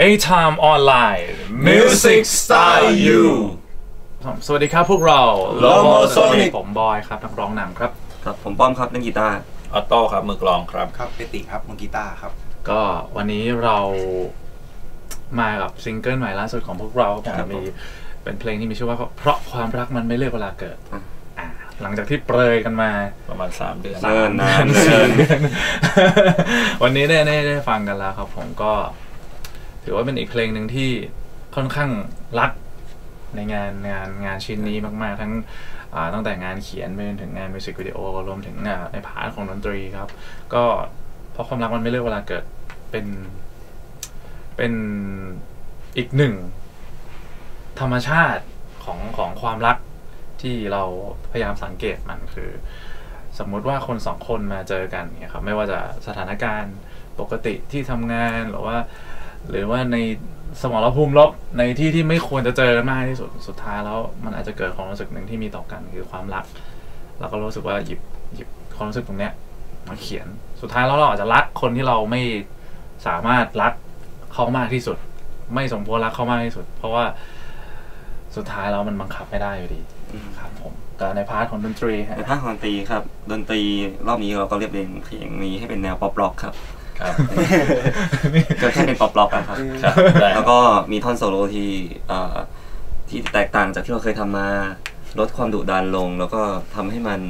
A Time Online Music Style You สวัสดีครับพวกเรา Lomosonic ผมบอยครับนักร้องนำครับ ครับผมป้อมครับเล่นกีตาร์ออโต้ครับมือกลองครับครับเปติครับมือกีตาร์ครับ ก็วันนี้เรามากับซิงเกิลใหม่ล่าสุดของพวกเราผมมีเป็นเพลงที่มีชื่อว่าเพราะความรักมันไม่เลือกเวลาเกิดอ่าหลังจากที่เปรยกันมาประมาณ 3 เดือนเนินนานเดืเนิอนนวันนี้ได้ได้ได้ฟังกันแล้วครับผมก็ ถือว่าเป็นอีกเพลงหนึ่งที่ค่อนข้างรักในงานงานงานชิ้นนี้มากๆ ทั้งตั้งแต่งานเขียนไปจนถึงงานมิวสิกวิดีโอรวมถึงในพาร์ทของดนตรีครับ ก็เพราะความรักมันไม่เลือกเวลาเกิดเป็นเป็นอีกหนึ่ง ธรรมชาติของของความรักที่เราพยายามสังเกตมันคือ สมมุติว่าคนสองคนมาเจอกันเนี่ยครับไม่ว่าจะสถานการณ์ปกติที่ทำงานหรือว่า หรือว่าในสมรภูมิลบในที่ที่ไม่ควรจะเจอกันมากที่สุดสุดท้ายแล้วมันอาจจะเกิดความรู้สึกหนึ่งที่มีต่อกันคือความรักเราก็รู้สึกว่าหยิบหยิบความรู้สึกตรงเนี้ยมาเขียนสุดท้ายแล้วเราอาจจะรักคนที่เราไม่สามารถรักเขามากที่สุด ไม่สมควรรักเขามากที่สุด เพราะว่าสุดท้ายแล้วมันบังคับไม่ได้อยู่ดีครับผมแต่ในพาร์ทของดนตรีในภาคดนตรีครับดนตรีรอบนี้เราก็เรียบเรียงเพลงนี้ให้เป็นแนวป๊อปร็อกครับ ครับก็แค่เป็นป๊อปร็อกอะครับ ครับได้แล้วก็มีท่อนโซโล่ที่เอ่อที่แตกต่างจากที่เราเคยทำมา ลดความดุดันลง แล้วก็ทำให้มัน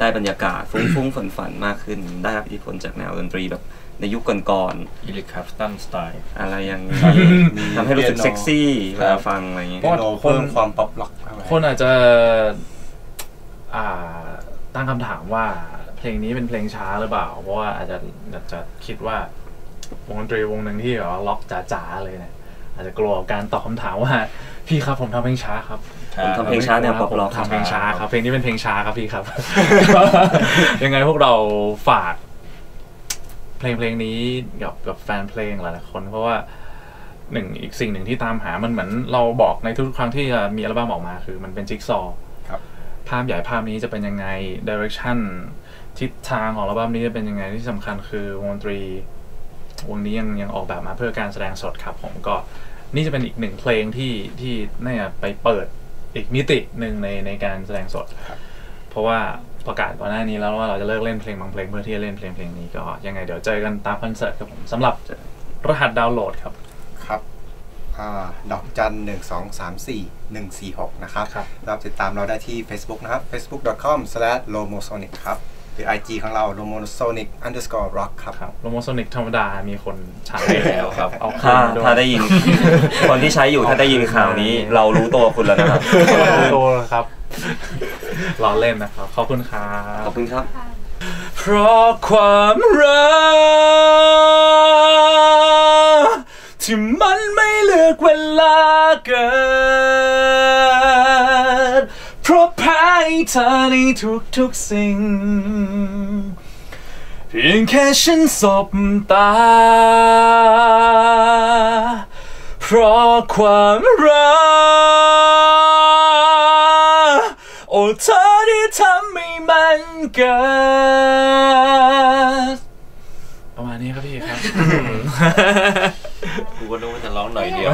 ได้บรรยากาศฟุ้งๆฝันๆมากขึ้น ได้รับอิทธิพลจากแนวดนตรีแบบในยุคก่อนอิลิคัฟตันสไตล์ๆอะไรอย่างนี้ทำให้รู้สึกเซ็กซี่เวลาฟังอะไรอย่างเงี้ย เพราะโนเพิ่มความป๊อปล็อกเข้าไปคนอาจจะ อ่าตั้งคำถามว่า เพลงนี้เป็นเพลงช้าหรือเปล่า เพราะว่าอาจจะอาจจะคิดว่าวงดนตรีวงหนึ่งที่แบบว่าล็อกจ๋าๆเลยเนี่ยอาจจะกลัวการตอบคำถามว่า พี่ครับผมทำเพลงช้าครับ ผมทำเพลงช้าแนวป๊อปร็อกทำเพลงช้าครับเพลงนี้เป็นเพลงช้าครับพี่ครับ ยังไงพวกเราฝาก เพลงเพลงนี้กับกับแฟนเพลงหลายๆคน เพราะว่าหนึ่งอีกสิ่งหนึ่งที่ตามหามันเหมือนเราบอกในทุกๆครั้งที่มีอัลบั้มออกมาคือ มันเป็นจิ๊กซอว์ครับ ภาพใหญ่ภาพนี้จะเป็นยังไงดิเรกชันทิศทางของอัลบั้มนี้จะเป็นยังไงที่สำคัญคือวงดนตรีวงนี้ยังยังออกแบบมาเพื่อการแสดงสดครับผมก็นี่จะเป็นอีกหนึ่งเพลงที่ที่น่าจะไปเปิดอีกมิติหนึ่งในในการแสดงสดครับเพราะว่าประกาศก่อนหน้านี้แล้วว่าเราจะเลิกเล่นเพลงบางเพลงเพื่อที่จะเล่นเพลงเพลงนี้ก็ยังไงเดี๋ยวเจอกันตามคอนเสิร์ตครับผมสำหรับรหัสดาวน์โหลดครับครับอ่า ดอกจันหนึ่งสองสามสี่หนึ่งสี่หกนะครับครับเราติดตามเราได้ที่ Facebook นะครับ facebook.com/lomosonic ครับหรือ IG ของเรา lomosonic underscore rock ครับครับโลโมโซนิกธรรมดามีคนใช้แล้วครับ เอาคืถ้านด้วย ถ้าได้ยิน คนที่ใช้อยู่ถ้าได้ยินข่าวนี้ เรารู้ตัวคุณแล้วนะครับโตครับรอเล่นนะครับ ขอบคุณครัขอบบคุณครับ เพราะความรัก เกิดเพราะแพ้ให้เธอในทุกๆสิ่ง เพียงแค่ฉันสบตา เพราะความรัก โอ้เธอที่ทำให้มันเกิดประมาณนี้ครับพี่ครับ กูก็นึกว่าจะร้องหน่อยเดียว